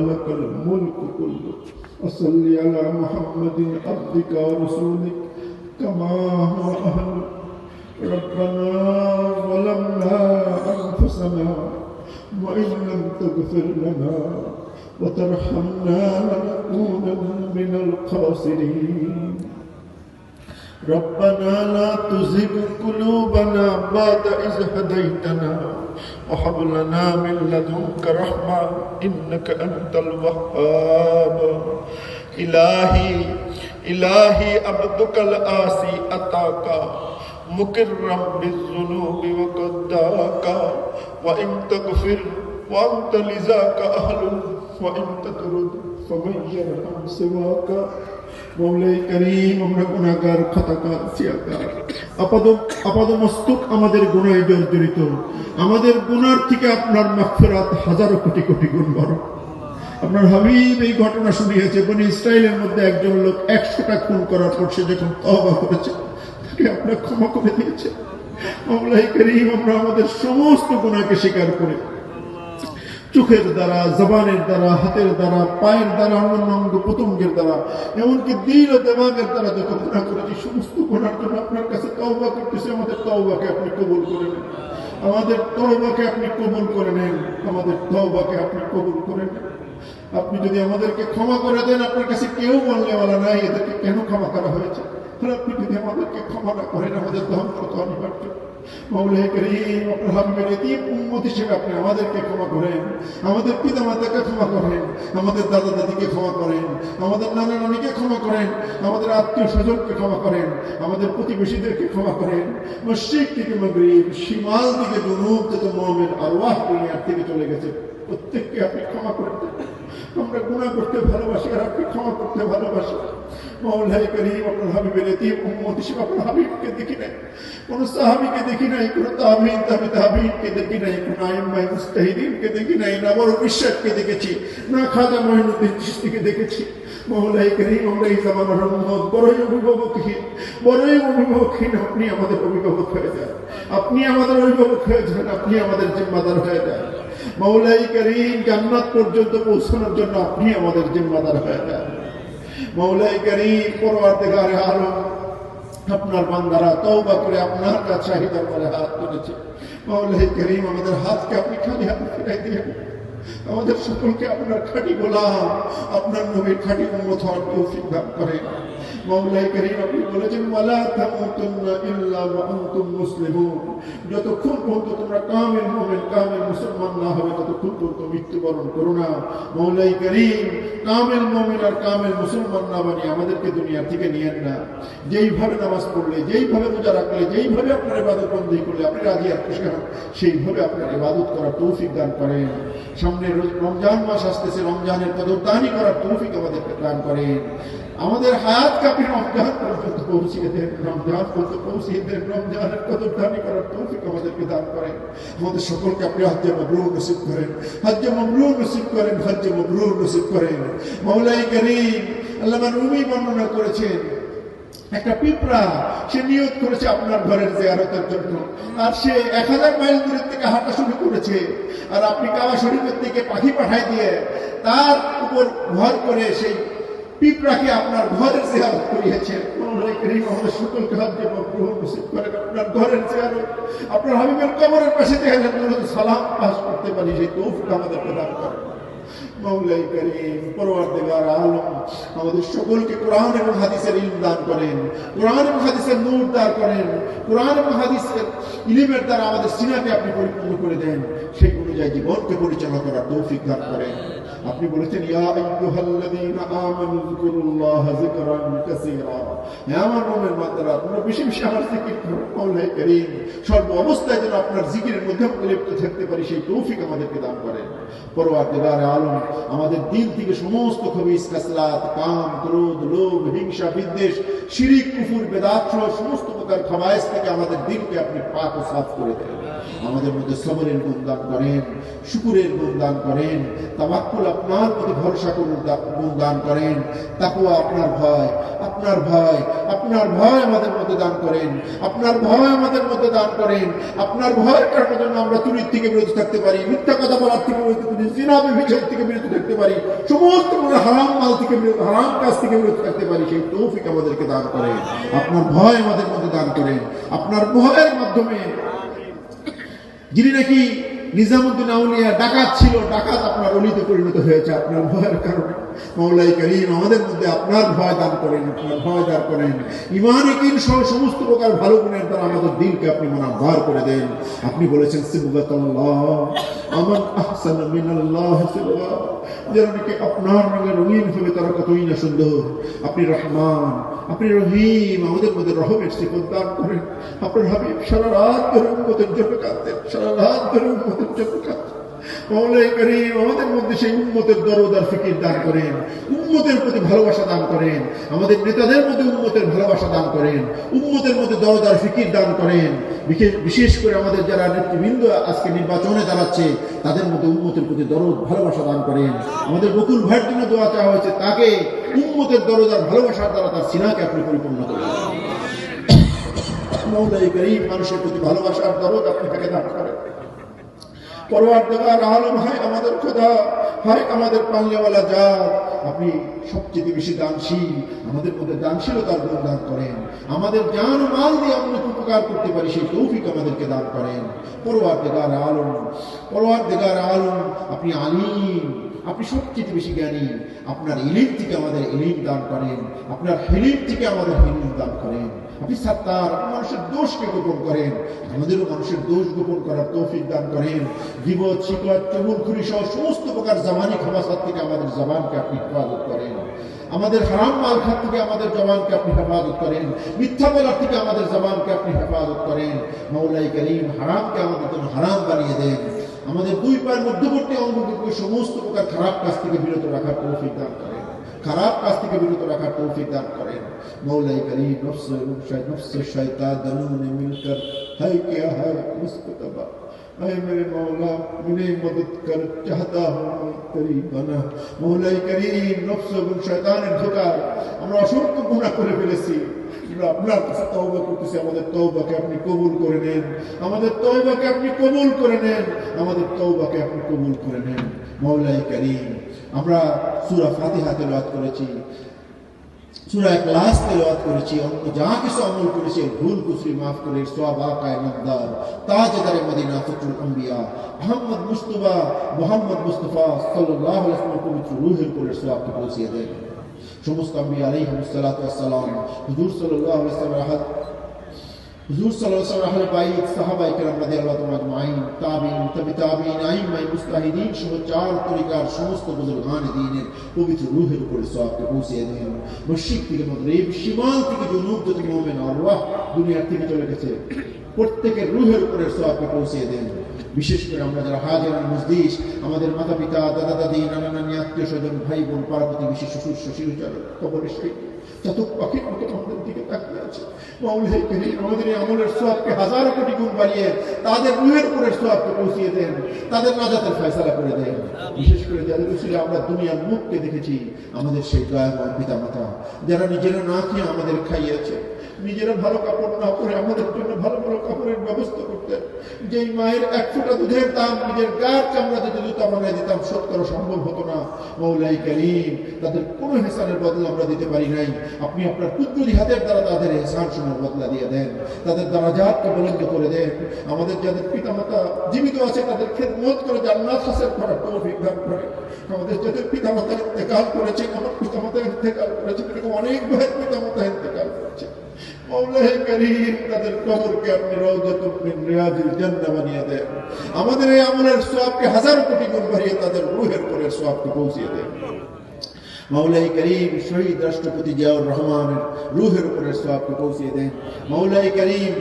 ولك الملك كله. وصل على محمد عبدك ورسولك كما هو أهلك ربنا ظلمنا أنفسنا وإن لم تغفر لنا وترحمنا لنكونن من الخاسرين. ربنا لا تزغ قلوبنا بعد إذ هديتنا. وهب لنا من لدنك رحمة إنك أنت الوهاب. إلهي إلهي، عبدك الآسي، أتاك. مكرا بالذنوب وقداك. وإن تغفر وأنت لذاك أهل، وإن تطرد فمن يرحم سواك. মৌলাই করিম, আমরা গুণাগার খতাকার সিয়াকার আপাদ আপাদ মস্তক আমাদের গুণায় জর্জরিত। আমাদের গুনার থেকে আপনার মাগফিরাত হাজারো কোটি কোটি গুণ বড়। আপনার হাবিব এই ঘটনা শুনিয়েছে, বনি ইসরায়েলের মধ্যে একজন লোক একশোটা খুন করার পর সে যখন তহবা করেছে, তাকে আপনার ক্ষমা করে দিয়েছে। মৌলাই করিম, আমরা আমাদের সমস্ত গুণাকে স্বীকার করে। চোখের দ্বারা, জবানের দ্বারা, হাতের দ্বারা, পায়ের দ্বারা, অন্যান্য অঙ্গ প্রত্যঙ্গের দ্বারা, এমনকি দিল ও দেমাগের দ্বারা যত গুণা করেছি, সমস্ত গুণার জন্য আপনার কাছে তওবা করতেছি, আমাদের তওবাকে আপনি কবুল করে নেন। আমাদের তওবাকে আপনি কবুল করে নেন। আমাদের তওবাকে আপনি কবুল করে নেন। আপনি যদি আমাদেরকে ক্ষমা করে দেন, আপনার কাছে কেউ বললেওয়ালা নাই, এদেরকে কেন ক্ষমা করা হয়েছে? করেন, আমাদের আপনি আমাদেরকে ক্ষমা করেন, আমাদের পিতা মাতাকে ক্ষমা করেন, আমাদের দাদা দাদিকে ক্ষমা করেন, আমাদের নানা নানিকে ক্ষমা করেন, আমাদের আত্মীয় স্বজনকে ক্ষমা করেন, আমাদের প্রতিবেশীদেরকে ক্ষমা করেন। থেকে সীমাল জনুব যত মোহামের আল্লাহ দুনিয়ার থেকে চলে গেছে। প্রত্যেককে আপনি ক্ষমা করে দেন। আমরা গুণা করতে ভালোবাসি আর আপনি ক্ষমা করতে ভালোবাসি। মৌলাই আপনার হাবিবের আপনার হাবিবকে দেখি নাই। সাহাবিকে দেখি নাই, কোন তাবিন, তাবি তাবিনকে দেখি নাই, কোন আইম্মাই মুস্তাহিদিনকে দেখি নাই, না বড় বিশ্বাসকে দেখেছি, না খাজা মহিনুদ্দিন চিস্তিকে দেখেছি। আমরা এই বড়ই অভিভাবকহীন বড়ই অভিভাবকহীন, আপনি আমাদের অভিভাবক হয়ে যান। আপনি আমাদের অভিভাবক হয়ে যান, আপনি আমাদের জিম্মাদার হয়ে যান। মৌলাই করিম জান্নাত পর্যন্ত পৌঁছানোর জন্য আপনি আমাদের জিম্মাদার হয়ে যান। মৌলাই করিম পরবর্তীকারে আলম আপনার বান্দারা তওবা করে আপনার কাছে চাহিদা করে হাত তুলেছে। মৌলাই করিম আমাদের হাতকে আপনি খালি হাত ফিরাই দিয়ে আমাদের সকলকে আপনার খাঁটি গোলাম আপনার নবীর খাঁটি উম্মত হওয়ার তৌফিক দান করো। আমাদেরকে দুনিয়া থেকে নিয়েন না। যেইভাবে নামাজ পড়লে, যেইভাবে রোজা রাখলে, যেইভাবে আপনার ইবাদত বন্দী করলে, আপনি রাজি আর সেইভাবে আপনার ইবাদত করার তৌফিক দান করেন। সামনে রমজান মাস আসতেছে, রমজানের কদরদানি করার তৌফিক আমাদেরকে দান করেন। আমাদের হায়াতকে আপনি রমজান পর্যন্ত পৌঁছিয়ে দেন, রমজান পর্যন্ত পৌঁছিয়ে দেন, রমজানের কদরদানি করার তৌফিক আমাদেরকে দান করেন। আমাদের সকলকে আপনি হজ্জে মবরুর নসিব করেন। হজ্জে মবরুর নসিব করেন হজ্জে মবরুর নসিব করেন। মৌলাই করিম আল্লাহ রুমি বর্ণনা করেছেন একটা পিঁপড়া, সে নিয়োগ করেছে আপনার ঘরের জিয়ারতের জন্য। আর সে এক হাজার মাইল দূরের থেকে হাঁটা শুরু করেছে। আর আপনি কাবা শরীফের থেকে পাখি পাঠাই দিয়ে তার উপর ভর করে সেই পিঁপড়াকে আপনার ঘরের জিয়ারত করিয়েছে। মৌলাই করিম, আমাদের সকলকে হাত গ্রহণ নসিব করেন আপনার ঘরের আপনার হাবিবের কবরের পাশে থেকে সালাম পাস করতে পারি, সেই তৌফিক আমাদের দান করেন। মৌলাই করিম, পরওয়ারদিগার আলম, আমাদের সকলকে কোরআন এবং হাদিসের ইলম দান করেন। কোরআন এবং হাদিসের নূর দান করেন। কোরআন এবং হাদিসের ইলিমের দ্বারা আমাদের সিনাকে আপনি পরিপূর্ণ করে দেন। সেই অনুযায়ী জীবনকে পরিচালনা করার তৌফিক দান করেন। আপনি বলেছেন, ইয়া আইয়ুহাল্লাযীনা আমানু যিকুরুল্লাহ যিকরান কাসীরা। হে আমার মুমিন বান্দারা তোমরা বেশি বেশি আমার জিকির করো, মৌলাই করিম। সর্ব অবস্থায় যেন আপনার জিকিরের মধ্যে লিপ্ত থাকতে পারি, সেই তৌফিক আমাদেরকে দান করেন। পরওয়ারদিগার আলম আমাদের দিল থেকে সমস্ত খবিস কাসলাত কাম ক্রোধ লোভ, হিংসা, বিদ্বেষ, শিরিক, কুফুর বেদাত সমস্ত প্রকার খবায়েস থেকে আমাদের দিলকে আপনি পাক ও সাফ করে দেন। আমাদের মধ্যে সবরের গুণ দান করেন, শুকুরের গুণ দান করেন তাবাক্কুল আপনার প্রতি ভরসা করুন দা- গুণ দান করেন। তাকুয়া আপনার ভয় আপনার ভয় আপনার ভয় আমাদের মধ্যে দান করেন, আপনার ভয় আমাদের মধ্যে দান করেন, আপনার ভয় কারণের জন্য আমরা চুরির থেকে বিরত থাকতে পারি, মিথ্যা কথা বলার থেকে বিরত থাকতে পারি জিনাবে বিচার থেকে বিরত থাকতে পারি, সমস্ত হারাম মাল থেকে বিরত হারাম কাজ থেকে বিরত থাকতে পারি, সেই তৌফিক আমাদেরকে দান করেন। আপনার ভয় আমাদের মধ্যে দান করেন। আপনার ভয়ের মাধ্যমে যিনি নাকি নিজামুদ্দিন আউলিয়া ডাকাত ছিল, ডাকাত আপনার অলিতে পরিণত হয়েছে, আপনার ভয়ের কারণে। মৌলাই করিম আমাদের মধ্যে আপনার ভয় দান করেন, আপনার ভয় দান করেন। ইমান কিন সহ সমস্ত প্রকার ভালো গুণের দ্বারা আমাদের দিনকে আপনি মনে ভার করে দেন। আপনি বলেছেন, সিবগাতাল্লাহ। আমার আহসান মিনাল্লাহ সিবগা যারা নাকি আপনার রঙে রঙিন হবে তারা কতই না সুন্দর। আপনি রহমান, আপনি রহিম, আমাদের মধ্যে রহমের সিফত দান করেন। আপনার হাবিব সারা রাত ধরে উন্মতের জন্য কাঁদতেন, সারা রাত ধরে উন্মতের জন্য কাঁদতেন। আমাদের মধ্যে সেই ফিকির দান করেন প্রতি ভালোবাসা দান করেন, আমাদের নেতাদের মধ্যে ভালোবাসা দান করেন মধ্যে ফিকির দান করেন। বিশেষ- করে আমাদের যারা নেতৃবৃন্দ আজকে নির্বাচনে দাঁড়াচ্ছে, তাদের মধ্যে উন্মতের প্রতি দরদ, ভালোবাসা দান করেন। আমাদের বকুল ভাইয়ের জন্য দোয়া চাওয়া হয়েছে, তাকে উন্মতের দরদ আর ভালোবাসার দ্বারা তার সিনাকে আপনি পরিপূর্ণ করেন। মানুষের প্রতি ভালোবাসার দরদ আপনি তাকে দান করেন। পরওয়ারদিগার আলম হয় আমাদের খোদা। হয়, আমাদের পাল্লেওয়ালা জাত। আপনি সবচেয়ে বেশি দানশীল। আমাদের মধ্যে দানশীলতার গুণ দান করেন। আমাদের জান মাল দিয়ে আমরা উপকার করতে পারি, সেই তৌফিক আমাদেরকে দান করেন। পরওয়ারদিগার আলম পরওয়ারদিগার আলম আপনি আলিম। আপনি সবচেয়ে বেশি জ্ঞানী। আপনার ইলিম থেকে আমাদের ইলিম দান করেন। আপনার হিলিম থেকে আমাদের হিলিম দান করেন। আপনি সাত্তার মানুষের দোষকে গোপন করেন। আমাদেরও মানুষের দোষ গোপন করার তৌফিক দান করেন। বিপদ চবুল খুরি সহ সমস্ত প্রকার জামানি খাবাসাত থেকে আমাদের জবানকে আপনি হেফাজত করেন। আমাদের হারাম মাল খাত থেকে আমাদের জবানকে আপনি হেফাজত করেন। মিথ্যা বলার থেকে আমাদের জবানকে আপনি হেফাজত করেন। মৌলাই করিম হারামকে আমাদের জন্য হারাম বানিয়ে দেন। আমাদের দুই পায়ের মধ্যবর্তী অঙ্গকে সমস্ত প্রকার খারাপ কাজ থেকে বিরত রাখার তৌফিক দান করেন খারাপ কাজ থেকে বিরত রাখার তৌফিক দান করেন মৌলাই করি নফস এবং নফস শয়তা দানুন মিলকর হাই কে হাই মুসকো তবা اے میرے مولا مجھے مدد کر چاہتا ہوں تیری بنا مولا کریم এবং শয়তানের ধোকায় আমরা অসংখ্য গুণা করে ফেলেছি। আমরা আপনার কাছে তওবা আপনি কবুল করে নেন। আমাদের তওবাকে আপনি কবুল করে নেন। আমাদের তওবাকে আপনি কবুল করে নেন। মৌলাই করিম, আমরা সূরা ফাতিহা তেলাওয়াত করেছি। সূরা কিছু আমল করেছি ভুল কুসরি পৌঁছিয়ে দেন। সমস্ত ওয়াস সালাম হুজুর হুজুর সাল্লাল্লাহু আলাইহি ওয়াসাল্লাম আহলে বাইত সাহাবায়ে কেরাম রাদিয়াল্লাহু তাআলা আজমাইন। তাবিঈন তাবি তাবিঈন মুস্তাহিদিন সহ চার তরিকার সমস্ত দ্বীনের পবিত্র রূহের উপরে সওয়াবকে পৌঁছিয়ে থেকে থেকে জনুব থেকে মুমিন আরওয়াহ দুনিয়া থেকে চলে গেছে, প্রত্যেকের রূহের উপরে সওয়াবকে পৌঁছিয়ে দেন। বিশেষ করে আমরা যারা হাজির মসজিদ আমাদের মাতা পিতা দাদা দাদি নানা নানি আত্মীয় স্বজন ভাই বোন পাড়া প্রতিবেশী শ্বশুর শ্বশুর কবর সেই চাতক পাখির মতো আমাদের দিকে তাকিয়ে আছে। করিম আমাদের এই আমলের সোয়াবকে হাজারো কোটি গুণ বাড়িয়ে তাদের রুহের উপরে সোয়াবকে পৌঁছিয়ে দেন, তাদের নাজাতের ফয়সালা করে দেন। বিশেষ করে যাদের উচিলে আমরা দুনিয়ার মুখকে দেখেছি, আমাদের সেই দয়াময় পিতা মাতা যারা নিজেরা না খেয়ে আমাদের খাইয়েছে। নিজেরা ভালো কাপড় না পরে আমাদের জন্য ভালো ভালো কাপড়ের ব্যবস্থা করতেন। যেই মায়ের এক ফোঁটা দুধের দাম, নিজের গায়ের চামড়া যদি জুতা বানায় দিতাম, শোধ সম্ভব হতো না। মৌলাই করিম, তাদের কোনো হেসানের বদলা আমরা দিতে পারি নাই। আপনি আপনার কুদ্রুরি হাতের দ্বারা তাদের হেসান সময় বদলা দিয়ে দেন। তাদের দ্বারা জাতকে বলন্দ করে দেন। আমাদের যাদের পিতামাতা জীবিত আছে, তাদের খেদমত করে জান্নাত হাসিল করার তৌফিক দান করে আমাদের যাদের পিতামাতা ইন্তেকাল করেছে, আমার পিতামাতা ইন্তেকাল করেছেন এরকম অনেক ভাইয়ের পিতামাতা করেছে আপনি আমাদের হাজার কোটি তাদের রূহের পরে সওয়াবকে পৌঁছিয়ে দেন। মৌলাই করিম রাষ্ট্রপতি রুহের উপরে দেন। মৌলাই করিম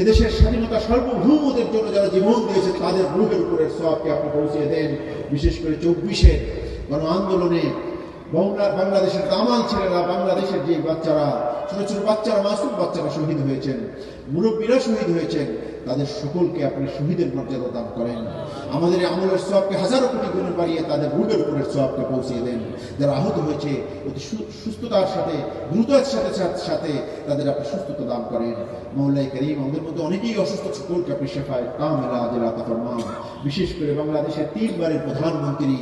এদেশের স্বাধীনতা সার্বভৌমদের জন্য যারা জীবন দিয়েছে, তাদের রুহের উপরে সওয়াবকে আপনি পৌঁছিয়ে দেন। বিশেষ করে চব্বিশে গণ আন্দোলনে বাংলাদেশের দামাল ছেলেরা, বাংলাদেশের যে বাচ্চারা ছোট ছোট বাচ্চারা মাসুম বাচ্চারা শহীদ হয়েছেন, মুরব্বীরা শহীদ হয়েছেন, তাদের সকলকে আপনি শহীদের মর্যাদা দান করেন। আমাদের আমলের সবকে হাজারো কোটি গুণে বাড়িয়ে তাদের রূপের উপরের সবকে পৌঁছিয়ে দেন। যারা আহত হয়েছে, অতি সুস্থতার সাথে, দ্রুততার সাথে, সাথে- তাদের আপনি সুস্থতা দান করেন। মৌলাই করিম, আমাদের মধ্যে অনেকেই অসুস্থ, সকলকে আপনি শেফায় কামেলা জেলা ফরমান। বিশেষ করে বাংলাদেশের তিনবারের প্রধানমন্ত্রী,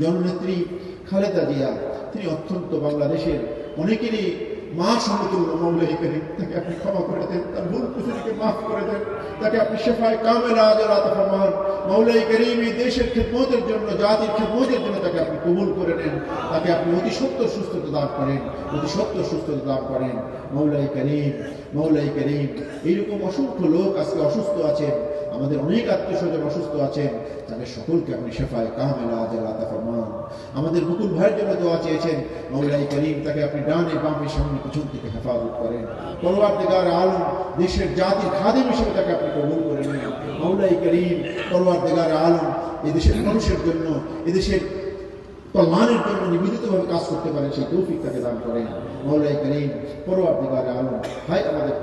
জননেত্রী খালেদা জিয়া, তিনি অত্যন্ত বাংলাদেশের অনেকেরই মা সমতুল্য মৌলাই করিম তাকে আপনি ক্ষমা করে দেন, তার ভুল কুসুরিকে মাফ করে দেন। তাকে আপনি শেফায় কামেলা ফরমান। মৌলাই করিম এই দেশের খেদমতের জন্য, জাতির খেদমতের জন্য তাকে আপনি কবুল করে নেন। তাকে আপনি অতি সত্য সুস্থতা দান করেন, অতি সত্য সুস্থতা দান করেন। মৌলাই করিম মৌলাই করিম, এইরকম অসংখ্য লোক আজকে অসুস্থ আছেন। আমাদের অনেক আত্মীয় স্বজন অসুস্থ আছেন, তাদের সকলকে আপনি শেফায় কামেলা আল্লাহ ফরমান। আমাদের মুকুল ভাইয়ের জন্য দোয়া চেয়েছেন মৌলাই করিম তাকে আপনি ডানে বামে সামনে পিছন থেকে হেফাজত করেন। পরওয়ারদিগার আলম, দেশের জাতির খাদেম হিসেবে তাকে আপনি কবুল করে নেন। মৌলাই করিম পরওয়ারদিগার আলম, এদেশের মানুষের জন্য, এদেশের কল্যাণের জন্য নিবেদিতভাবে কাজ করতে পারেন, সেই তৌফিক তাকে দান করেন। মৌলাই করিম আলম হাই আমাদের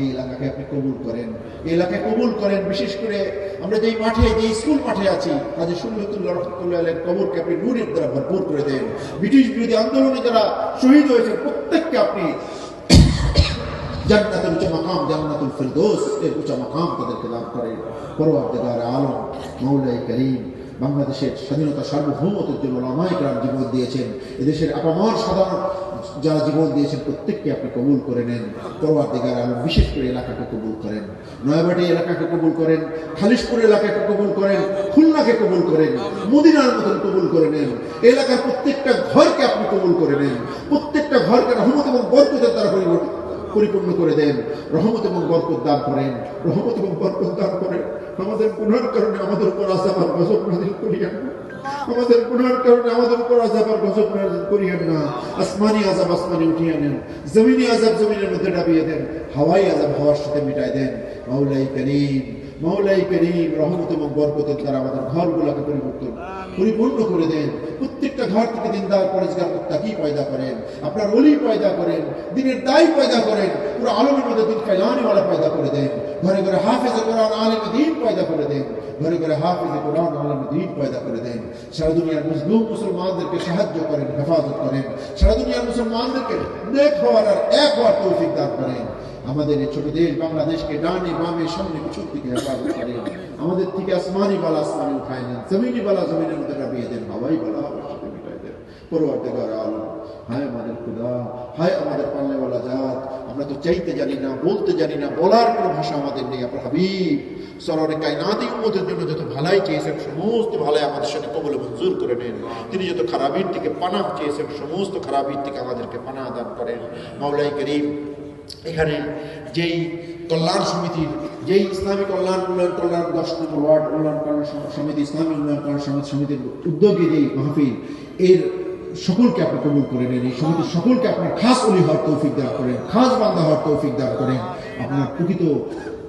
এই এলাকাকে আপনি কবুল করেন। এই এলাকায় কবুল করেন, বিশেষ করে আমরা যেই মাঠে, যেই স্কুল মাঠে আছি কাজী সুল্লতুল্লাহ রহমতুল্লাহ কবরকে আপনি নুরের করে দেন। ব্রিটিশ বিরোধী আন্দোলনে যারা শহীদ হয়েছে প্রত্যেককে আপনি ফিরদৌস এর উচ্চ মাকাম তাদেরকে লাভ করেন। পরওয়ারদিগার আলম মৌলাই করিম বাংলাদেশের স্বাধীনতা সার্বভৌমত্বের জন্য লামাইকরাম জীবন দিয়েছেন। এদেশের আপামর সাধারণ যারা জীবন দিয়েছেন, প্রত্যেককে আপনি কবুল করে নেন। পরওয়ারদিগার আলম বিশেষ করে এলাকাকে কবুল করেন। নয়াবাটি এলাকাকে কবুল করেন। খালিশপুর এলাকাকে কবুল করেন। খুলনাকে কবুল করেন। মদিনার মতন কবুল করে নেন। এলাকার প্রত্যেকটা ঘরকে আপনি কবুল করে নেন। প্রত্যেকটা ঘরকে রহমত এবং বরকতের দ্বারা পরিবর্তন পরিপূর্ণ করে দেন। রহমত এবং বরকত দান করেন। রহমত এবং বরকত দান করেন। আমাদের গুনার কারণে আমাদের উপর আসাবার গজব নাজিল করিয়েন আমাদের গুনার কারণে আমাদের উপর আজাবার গজব নাজিল করিয়েন না। আসমানি আজাব আসমানি উঠিয়ে নেন জমিনি আজাব জমিনের মধ্যে ডাবিয়ে দেন। হাওয়াই আজাব হাওয়ার সাথে মিটাই দেন। মাওলাই করিম মাওলাই করিম, রহমত এবং বরকতের দ্বারা আমাদের ঘরগুলোকে পরিবর্তন পরিপূর্ণ করে দেন। প্রত্যেকটা ঘর থেকে দিনদার পরিষ্কার মুত্তাকি পয়দা করেন? আপনার অলি পয়দা করেন। দিনের দায়ী পয়দা করেন। পুরো আলমের মধ্যে দিন কালানিওয়ালা পয়দা করে দেন। ঘরে ঘরে হাফেজে কোরআন আলেম দিন পয়দা করে দেন। ঘরে ঘরে হাফেজে কোরআন আলেম দিন পয়দা করে দেন। সারা দুনিয়ার মুসলিম মুসলমানদেরকে সাহায্য করেন, হেফাজত করেন। সারা দুনিয়ার মুসলমানদেরকে নেক হওয়ার আর এক হওয়ার তৌফিক দান করেন। আমাদের এই ছোট দেশ বাংলাদেশকে ডানে বামে সামনে পিছন থেকে হেফাজত করেন আমাদের থেকে আসমানি বালা আসমানি উঠায় নেন। জমিনি বালা জমিনের মধ্যে নামিয়ে দেন। হাওয়াই বালা মিটাই দেন। হায় আমাদের খুদা, হায় আমাদের জাত। আমরা তো চাইতে জানি না, বলতে জানি না, বলার কোনো ভাষা আমাদের নেই। আপনার হাবিব উম্মতের জন্য যত ভালাই চেয়েছেন, সমস্ত ভালাই আমাদের সাথে কবলে মঞ্জুর করে নেন। তিনি যত খারাপির থেকে পানাহ চেয়েছেন, সমস্ত খারাপির থেকে আমাদেরকে পানাহ দান করেন। মাওলাই করিম এখানে যেই কল্যাণ সমিতির যেই ইসলামী কল্যাণ উন্নয়ন কল্যাণ দশ নম্বর ওয়ার্ড উন্নয়ন কল্যাণ সমিতি, ইসলামী উন্নয়ন কল্যাণ সমিতি সমিতির উদ্যোগে যেই মাহফিল, এর সকলকে আপনি কবুল করে নেন, এই সমিতির সকলকে আপনার খাস অলি হওয়ার তৌফিক দান করেন, খাস বান্দা হওয়ার তৌফিক দান করেন। আপনার প্রকৃত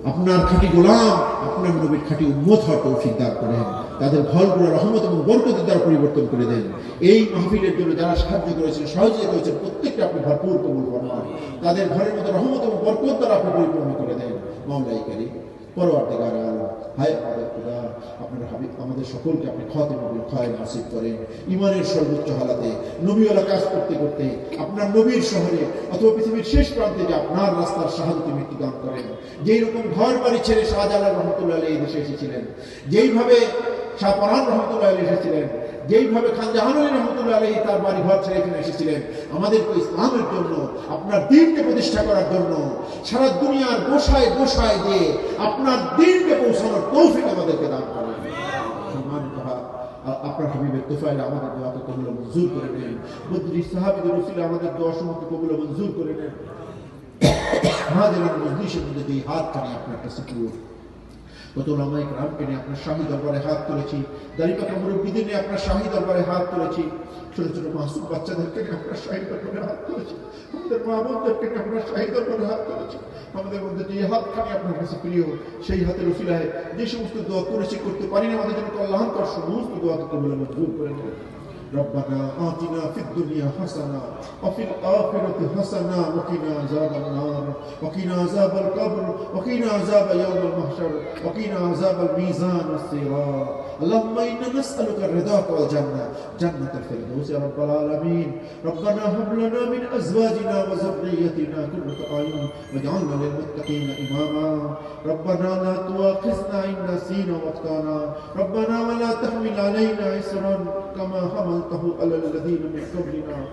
আপনার খাঁটি গোলাম, আপনার নবীর খাঁটি উন্মত হওয়ার তৌফিক দান করেন। তাদের ঘরগুলো রহমত এবং বরকতের দ্বারা পরিবর্তন করে দেন। এই মাহফিলের জন্য যারা সাহায্য করেছেন, সহযোগিতা করেছেন প্রত্যেকটা আপনি ভরপুর কবুল করেন তাদের ঘরের মতো রহমত এবং বরকত দ্বারা আপনি পরিপূর্ণ করে দেন। মামলাই পরবর্তী পরবর্তীকার হায় আমাদের আপনার আমাদের সকলকে আপনি খয় নাসিব করেন। ইমানের সর্বোচ্চ হালাতে নবীওয়ালা কাজ করতে করতে আপনার নবীর শহরে অথবা পৃথিবীর শেষ প্রান্তে যে আপনার রাস্তার সাহায্যে মৃত্যুদান করেন। যেই ঘর বাড়ি ছেড়ে শাহজালাল রহমতুল্লাহ এই দেশে এসেছিলেন, যেইভাবে শাহ পরান রহমতুল্লাহ এসেছিলেন যেইভাবে খান জাহানুল রহমতুল্লাহ আলী তার বাড়ি ঘর ছেড়ে এখানে এসেছিলেন, আমাদেরকে ইসলামের জন্য, আপনার দিনকে প্রতিষ্ঠা করার জন্য, সারা দুনিয়ার গোসায় গোসায় দিয়ে আপনার দিনকে পৌঁছানোর তৌফিক আমাদেরকে দান করেন। আপনার হাবিবের তোফাইলে আমাদের দোয়াকে কবুল মঞ্জুর করে নেন। বদ্রি সাহাবিদের রসিলে আমাদের দোয়া সমস্ত কবুল মঞ্জুর করে নেন। হাজার মজলিসের মধ্যে দিয়ে হাত খানি আপনার কাছে কত লামাই গ্রামকে নিয়ে আপনার শাহী দরবারে হাত তুলেছি। দাঁড়িপাকা মুরব্বীদের নিয়ে আপনার শাহী দরবারে হাত তুলেছি। ছোট ছোট মাসুম বাচ্চাদেরকে নিয়ে আপনার শাহী দরবারে হাত তুলেছি। আমাদের মা বোনদেরকে নিয়ে আপনার শাহী দরবারে হাত তুলেছি। আমাদের মধ্যে যে হাতখানি আপনার কাছে প্রিয়, সেই হাতের উসিলায় যে সমস্ত দোয়া করেছি, করতে পারিনি, আমাদের জন্য কল্যাণকর সমস্ত দোয়াকে কবলে মজবুত করে নেবেন। ربنا آتنا في الدنيا حسنة وفي الآخرة حسنة وقنا عذاب النار وقنا عذاب القبر وقنا عذاب يوم المحشر وقنا عذاب الميزان والصراط. اللهم إنا نسألك رضاك والجنة جنة الفردوس يا رب العالمين. ربنا هب لنا من أزواجنا وذريتنا قرة أعين واجعلنا للمتقين إماما. ربنا لا تؤاخذنا إن نسينا وأخطأنا. ربنا ولا تحمل علينا إسرا كما حملته على الذين من قبلنا.